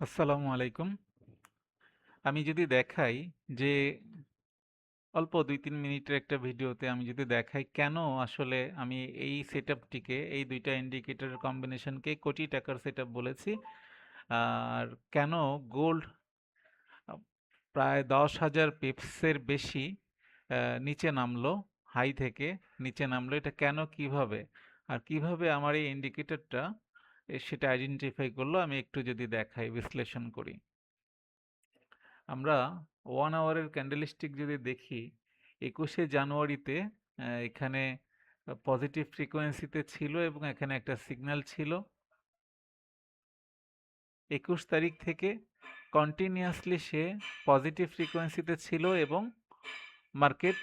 আসসালামু আলাইকুম। আমি যদি দেখাই যে অল্প ২-৩ মিনিটের একটা ভিডিওতে আমি যদি দেখাই কেন আসলে আমি এই সেটআপটিকে, এই ২ টা ইন্ডিকেটরের কম্বিনেশনকে কোটি টাকার সেটআপ বলেছি। আর কেন গোল্ড প্রায় দশ হাজার পিপসের বেশি নিচে নামলো হাই থেকে নিচে নামলো, এটা কেন, কীভাবে? আর কীভাবে আমার এই ইন্ডিকেটরটা সেটা আইডেন্টিফাই করল, আমি একটু যদি দেখাই, বিশ্লেষণ করি। আমরা ওয়ান আওয়ারের ক্যান্ডেলিস্টিক যদি দেখি ২১শে জানুয়ারিতে এখানে পজিটিভ ফ্রিকোয়েন্সিতে ছিল এবং এখানে একটা সিগন্যাল ছিল। ২১ তারিখ থেকে কন্টিনিউয়াসলি সে পজিটিভ ফ্রিকোয়েন্সিতে ছিল এবং মার্কেট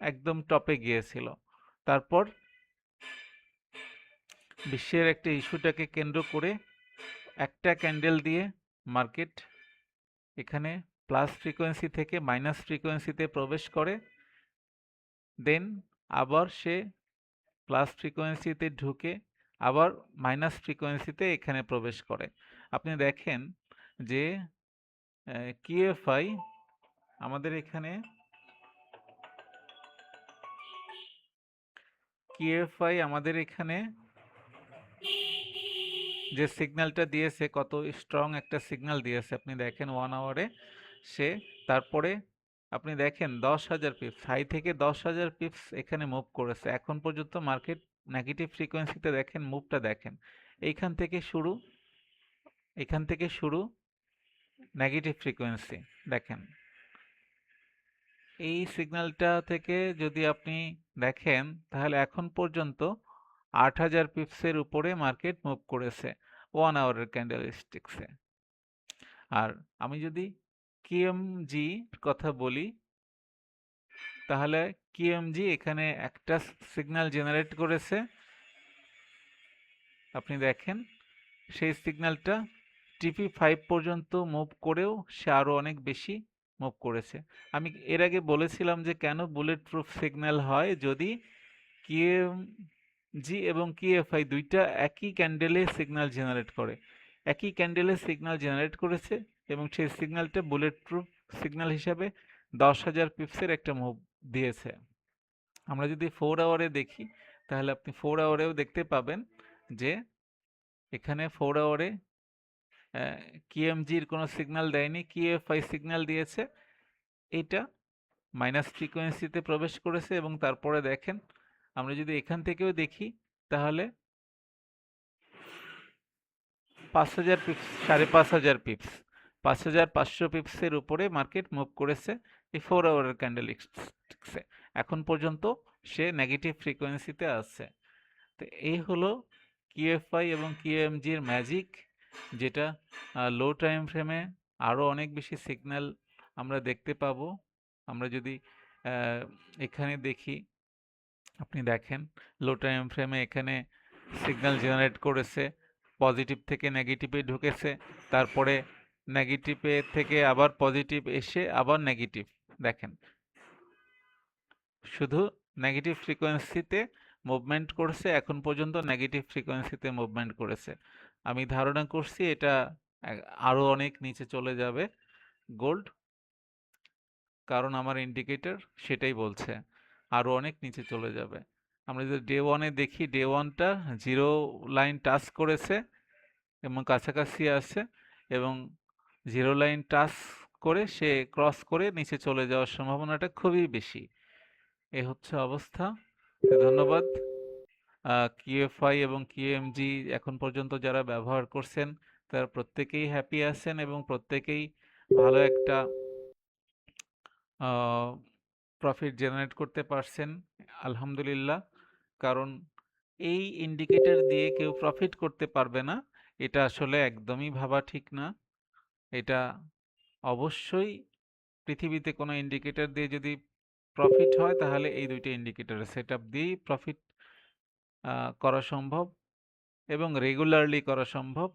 একদম টপে গিয়েছিল। তারপর বিশ্বের একটা ইস্যুটাকে কেন্দ্র করে একটা ক্যান্ডেল দিয়ে মার্কেট এখানে প্লাস ফ্রিকোয়েন্সি থেকে মাইনাস ফ্রিকোয়েন্সিতে প্রবেশ করে। দেন আবার সে প্লাস ফ্রিকোয়েন্সিতে ঢুকে আবার মাইনাস ফ্রিকোয়েন্সিতে এখানে প্রবেশ করে। আপনি দেখেন যে QFI আমাদের এখানে QFI আমাদের এখানে যে সিগন্যালটা দিয়েছে কত স্ট্রং একটা সিগন্যাল দিয়েছে আপনি দেখেন ওয়ান আওয়ারে সে তারপরে আপনি দেখেন ১০,০০০ পিপস হাই থেকে ১০,০০০ পিপস এখানে মুভ করেছে। এখন পর্যন্ত মার্কেট নেগেটিভ ফ্রিকোয়েন্সিতে দেখেন মুভটা দেখেন। এইখান থেকে শুরু এখান থেকে শুরু নেগেটিভ ফ্রিকোয়েন্সি দেখেন। এই সিগন্যালটা থেকে যদি আপনি দেখেন তাহলে এখন পর্যন্ত ৮,০০০ পিপসের উপরে মার্কেট মুভ করেছে 1 আওয়ারের ক্যান্ডেলস্টিক্সে। আর আমি যদি র কথা বলি তাহলে QMG এখানে একটা সিগন্যাল জেনারেট করেছে। আপনি দেখেন সেই সিগন্যালটা TP5 পর্যন্ত মুভ করেও সে আরও অনেক বেশি মুভ করেছে। আমি এর আগে বলেছিলাম যে কেন বুলেট প্রুফ সিগন্যাল হয় যদি QMG এবং QFI ২ টা একই ক্যান্ডেলে সিগন্যাল জেনারেট করে। একই ক্যান্ডেলে সিগন্যাল জেনারেট করেছে এবং সেই সিগন্যালটা বুলেট প্রুফ সিগন্যাল হিসাবে ১০,০০০ পিপসের একটা মুভ দিয়েছে। আমরা যদি ফোর আওয়ারে দেখি তাহলে আপনি ফোর আওয়ারেও দেখতে পাবেন যে এখানে ফোর আওয়ারে অ্যা QMG র কোনো সিগন্যাল দেয়নি, QFI সিগন্যাল দিয়েছে। এটা মাইনাস ফ্রিকোয়েন্সিতে প্রবেশ করেছে এবং তারপরে দেখেন আমরা যদি এখান থেকেও দেখি তাহলে ৫,০০০ পিপস ৫,৫০০ পিপস ৫,৫০০ পিপসের উপরে মার্কেট মুভ করেছে এই 4 আওয়ারের ক্যান্ডেলস্টিক্সে। এখন পর্যন্ত সে নেগেটিভ ফ্রিকোয়েন্সিতে আছে। তো এই হলো QFI এবং QMG র ম্যাজিক যেটা লো টাইম ফ্রেমে আরও অনেক বেশি সিগন্যাল আমরা দেখতে পাবো। আমরা যদি এখানে দেখি আপনি দেখেন লো টাইম ফ্রেমে এখানে সিগন্যাল জেনারেট করেছে। পজিটিভ থেকে নেগেটিভে ঢুকেছে। তারপরে নেগেটিভে থেকে আবার পজিটিভ এসে আবার নেগেটিভ দেখেন। শুধু নেগেটিভ ফ্রিকোয়েন্সিতে মুভমেন্ট করেছে। এখন পর্যন্ত নেগেটিভ ফ্রিকোয়েন্সিতে মুভমেন্ট করেছে। আমি ধারণা করছি এটা আরও অনেক নিচে চলে যাবে গোল্ড। কারণ আমার ইন্ডিকেটর সেটাই বলছে। আরও অনেক নিচে চলে যাবে। আমরা যদি ডে ওয়ানে দেখি ডে ওয়ানটা জিরো লাইন টাচ করেছে এবং কাছাকাছি আছে এবং জিরো লাইন টাচ করে সে ক্রস করে নিচে চলে যাওয়ার সম্ভাবনাটা খুবই বেশি। এ হচ্ছে অবস্থা। ধন্যবাদ। কিউএফআই এবং QMG এখন পর্যন্ত যারা ব্যবহার করছেন, তারা প্রত্যেকেই হ্যাপি আছেন এবং প্রত্যেকেই ভালো একটা প্রফিট জেনারেট করতে পারছেন। আলহামদুলিল্লাহ। কারণ এই ইন্ডিকেটর দিয়ে কেউ প্রফিট করতে পারবে না। এটা আসলে একদমই ভাবা ঠিক না। এটা অবশ্যই পৃথিবীতে কোনো ইন্ডিকেটর দিয়ে যদি প্রফিট হয় তাহলে এই ২ টা ইন্ডিকেটরের সেটআপ দিয়েই প্রফিট করা সম্ভব এবং রেগুলারলি করা সম্ভব।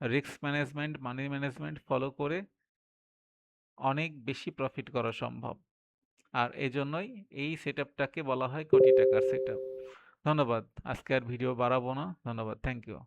Risk management, money management follow করে অনেক বেশি প্রফিট করা সম্ভব। আর এজন্যই এই সেটআপটাকে বলা হয় কোটি টাকার সেটআপ। ধন্যবাদ। আজকে আর ভিডিও বাড়াবো না। ধন্যবাদ। Thank you.